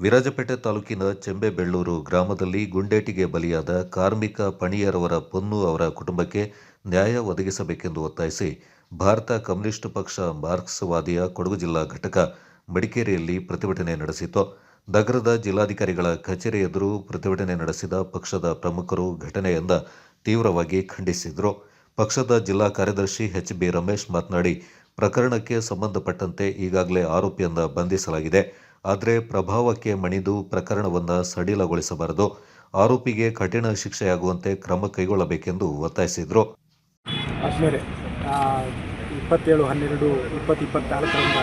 ವಿರಾಜಪೇಟೆ ತಾಲೂಕಿನ ಚೆಂಬೆಬೆಳ್ಳೂರು ಗ್ರಾಮದಲ್ಲಿ ಗುಂಡೇಟಿಗೆ ಬಲಿಯಾದ ಕಾರ್ಮಿಕ ಪಣಿಯರವರ ಪೊನ್ನು ಅವರ ಕುಟುಂಬಕ್ಕೆ ನ್ಯಾಯ ಒದಗಿಸಬೇಕೆಂದು ಒತ್ತಾಯಿಸಿ ಭಾರತ ಕಮ್ಯುನಿಸ್ಟ್ ಪಕ್ಷ ಮಾರ್ಕ್ಸ್ವಾದಿಯ ಕೊಡಗು ಜಿಲ್ಲಾ ಘಟಕ ಮಡಿಕೇರಿಯಲ್ಲಿ ಪ್ರತಿಭಟನೆ ನಡೆಸಿತು ನಗರದ ಜಿಲ್ಲಾಧಿಕಾರಿಗಳ ಕಚೇರಿ ಎದುರು ಪ್ರತಿಭಟನೆ ನಡೆಸಿದ ಪಕ್ಷದ ಪ್ರಮುಖರು ಘಟನೆಯಿಂದ ತೀವ್ರವಾಗಿ ಖಂಡಿಸಿದರು. ಪಕ್ಷದ ಜಿಲ್ಲಾ ಕಾರ್ಯದರ್ಶಿ ಎಚ್ ಬಿ ರಮೇಶ್ ಮಾತನಾಡಿ, ಪ್ರಕರಣಕ್ಕೆ ಸಂಬಂಧಪಟ್ಟಂತೆ ಈಗಾಗಲೇ ಆರೋಪಿಯನ್ನ ಬಂಧಿಸಲಾಗಿದೆ. ಆದರೆ ಪ್ರಭಾವಕ್ಕೆ ಮಣಿದು ಪ್ರಕರಣವನ್ನು ಸಡಿಲಗೊಳಿಸಬಾರದು. ಆರೋಪಿಗೆ ಕಠಿಣ ಶಿಕ್ಷೆಯಾಗುವಂತೆ ಕ್ರಮ ಕೈಗೊಳ್ಳಬೇಕೆಂದು ಒತ್ತಾಯಿಸಿದರು. ಇಪ್ಪತ್ತೇಳು, ಹನ್ನೆರಡು ಇಪ್ಪತ್ತು ಇಪ್ಪತ್ನಾಲ್ಕರಿಂದ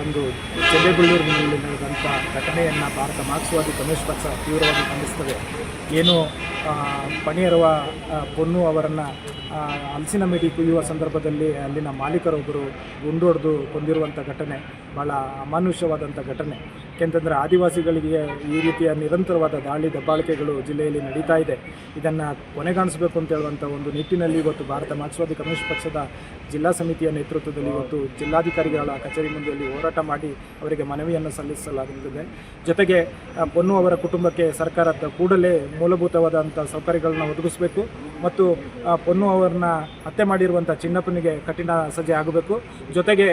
ರಂದು ಚೆಂಡೆಬೆಳ್ಳೂರಿನಲ್ಲಿ ನಡೆದಂಥ ಘಟನೆಯನ್ನು ಭಾರತ ಮಾರ್ಕ್ಸ್ವಾದಿ ಕಮ್ಯುನಿಸ್ಟ್ ಪಕ್ಷ ತೀವ್ರವಾಗಿ ಖಂಡಿಸ್ತದೆ ಏನು ಪಣಿಯರುವ ಪೊನ್ನು ಅವರನ್ನು ಹಲಸಿನ ಮೇಡಿ ಕುಯ್ಯುವ ಸಂದರ್ಭದಲ್ಲಿ ಅಲ್ಲಿನ ಮಾಲೀಕರೊಬ್ಬರು ಗುಂಡೊಡೆದು ಕೊಂದಿರುವಂಥ ಘಟನೆ ಭಾಳ ಅಮಾನುಷ್ಯವಾದಂಥ ಘಟನೆ. ಯಾಕೆಂತಂದರೆ ಆದಿವಾಸಿಗಳಿಗೆ ಈ ರೀತಿಯ ನಿರಂತರವಾದ ದಾಳಿ ದಬ್ಬಾಳಿಕೆಗಳು ಜಿಲ್ಲೆಯಲ್ಲಿ ನಡೀತಾ ಇದೆ. ಇದನ್ನು ಕೊನೆಗಾಣಿಸಬೇಕು ಅಂತ ಹೇಳುವಂಥ ಒಂದು ನಿಟ್ಟಿನಲ್ಲಿ ಇವತ್ತು ಭಾರತ ಮಾರ್ಕ್ಸ್ವಾದಿ ಕಮ್ಯುನಿಸ್ಟ್ ಪಕ್ಷದ ಜಿಲ್ಲಾ ಸಮಿತಿಯ ನೇತೃತ್ವದಲ್ಲಿ ಇವತ್ತು ಜಿಲ್ಲಾಧಿಕಾರಿಗಳ ಕಚೇರಿ ಮುಂದೆಯಲ್ಲಿ ಹೋರಾಟ ಮಾಡಿ ಅವರಿಗೆ ಮನವಿಯನ್ನು ಸಲ್ಲಿಸಲಾಗುತ್ತದೆ. ಜೊತೆಗೆ ಪೊನ್ನು ಅವರ ಕುಟುಂಬಕ್ಕೆ ಸರ್ಕಾರ ಕೂಡಲೇ ಮೂಲಭೂತವಾದಂಥ ಸೌಕರ್ಯಗಳನ್ನ ಒದಗಿಸಬೇಕು. ಮತ್ತು ಪೊನ್ನು ಅವರನ್ನ ಹತ್ಯೆ ಮಾಡಿರುವಂಥ ಚಿನ್ನಪ್ಪನಿಗೆ ಕಠಿಣ ಸಜೆ ಆಗಬೇಕು. ಜೊತೆಗೆ,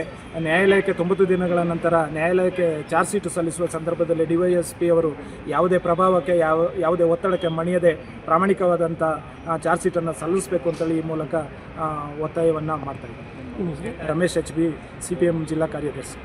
ನ್ಯಾಯಾಲಯಕ್ಕೆ ತೊಂಬತ್ತು ದಿನಗಳ ನಂತರ ನ್ಯಾಯಾಲಯಕ್ಕೆ ಚಾರ್ಜ್ ಶೀಟ್ ಸಲ್ಲಿಸುವ ಸಂದರ್ಭದಲ್ಲಿ ಡಿವೈಎಸ್ಪಿ ಅವರು ಯಾವುದೇ ಪ್ರಭಾವಕ್ಕೆ, ಯಾವ, ಯಾವುದೇ ಒತ್ತಡಕ್ಕೆ ಮಣಿಯದೆ ಪ್ರಾಮಾಣಿಕವಾದಂಥ ಚಾರ್ಜ್ ಶೀಟನ್ನು ಸಲ್ಲಿಸಬೇಕು ಅಂತೇಳಿ ಈ ಮೂಲಕ ಒತ್ತಾಯವನ್ನು ಮಾಡ್ತಾ ಇದ್ದಾರೆ. Ramesh H B, C P M ಜಿಲ್ಲಾ ಕಾರ್ಯದರ್ಶಿ.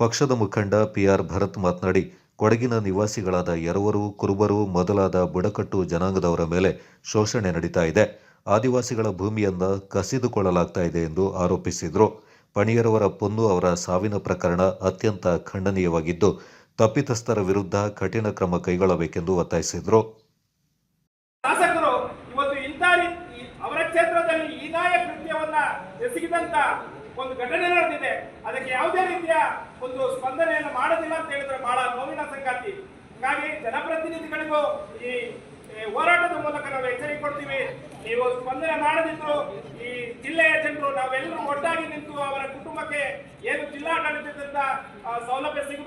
ಪಕ್ಷದ ಮುಖಂಡ ಪಿ ಆರ್ ಭರತ್ ಮಾತನಾಡಿ ಕೊಡಗಿನ ನಿವಾಸಿಗಳಾದ ಎರವರು, ಕುರುಬರು, ಮೊದಲಾದ ಬುಡಕಟ್ಟು ಜನಾಂಗದವರ ಮೇಲೆ ಶೋಷಣೆ ನಡೀತಾ ಇದೆ. ಆದಿವಾಸಿಗಳ ಭೂಮಿಯನ್ನ ಕಸಿದುಕೊಳ್ಳಲಾಗ್ತಾ ಇದೆ ಎಂದು ಆರೋಪಿಸಿದರು. ಪಣಿಯರವರ ಪೊನ್ನು ಅವರ ಸಾವಿನ ಪ್ರಕರಣ ಅತ್ಯಂತ ಖಂಡನೀಯವಾಗಿದ್ದು, ತಪ್ಪಿತಸ್ಥರ ವಿರುದ್ಧ ಕಠಿಣ ಕ್ರಮ ಕೈಗೊಳ್ಳಬೇಕೆಂದು ಒತ್ತಾಯಿಸಿದರು. ಒಂದು ಘಟನೆ ನಡೆದಿದೆ. ಅದಕ್ಕೆ ಯಾವುದೇ ರೀತಿಯ ಒಂದು ಸ್ಪಂದನೆಯನ್ನು ಮಾಡೋದಿಲ್ಲ ಅಂತ ಹೇಳಿದ್ರೆ ಬಹಳ ಜನಪ್ರತಿನಿಧಿಗಳಿಗೂ ಈ ಹೋರಾಟದ ಮೂಲಕ ನಾವು ಎಚ್ಚರಿಕೆ ಕೊಡ್ತೀವಿ. ನೀವು ಸ್ಪಂದನೆ ಮಾಡದಿದ್ರು ಈ ಜಿಲ್ಲೆಯ ಜನರು ನಾವೆಲ್ಲರೂ ಒಟ್ಟಾಗಿ ನಿಂತು ಅವರ ಕುಟುಂಬಕ್ಕೆ ಏನು ಜಿಲ್ಲಾಡಳಿತದಿಂದ ಸೌಲಭ್ಯ ಸಿಗಬೇಕು